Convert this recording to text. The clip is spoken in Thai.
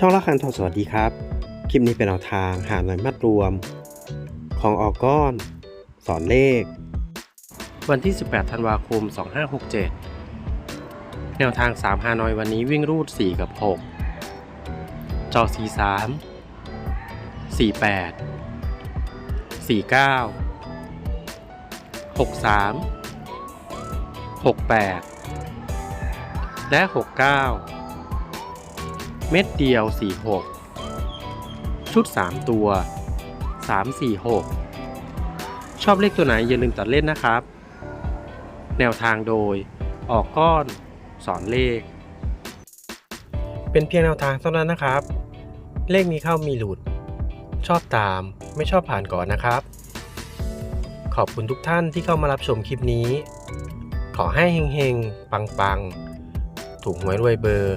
ช่องละคันทองสวัสดีครับ คลิปนี้เป็นแนวทางหาหน่วยมัดรวม ของออกก้อน สอนเลข วันที่ 18 ธันวาคม 2567 แนวทาง3ฮาหน่อยวันนี้วิ่งรูด 4 กับ 6 จอ 43 48 49 63 68 และ 69 เม็ดเดียว 46 ชุด 3 ตัว 346 ชอบเลขตัวไหนอย่าลืมตัดเล่นนะครับ แนวทางโดย ออกก้อน สอนเลข เป็นเพียงแนวทางเท่านั้นนะครับ เลขมีเข้ามีหลุด ชอบตามไม่ชอบผ่านก่อนนะครับ ขอบคุณทุกท่านที่เข้ามารับชมคลิปนี้ ขอให้เฮงๆ ปังๆ ถูกหวยรวยเบอร์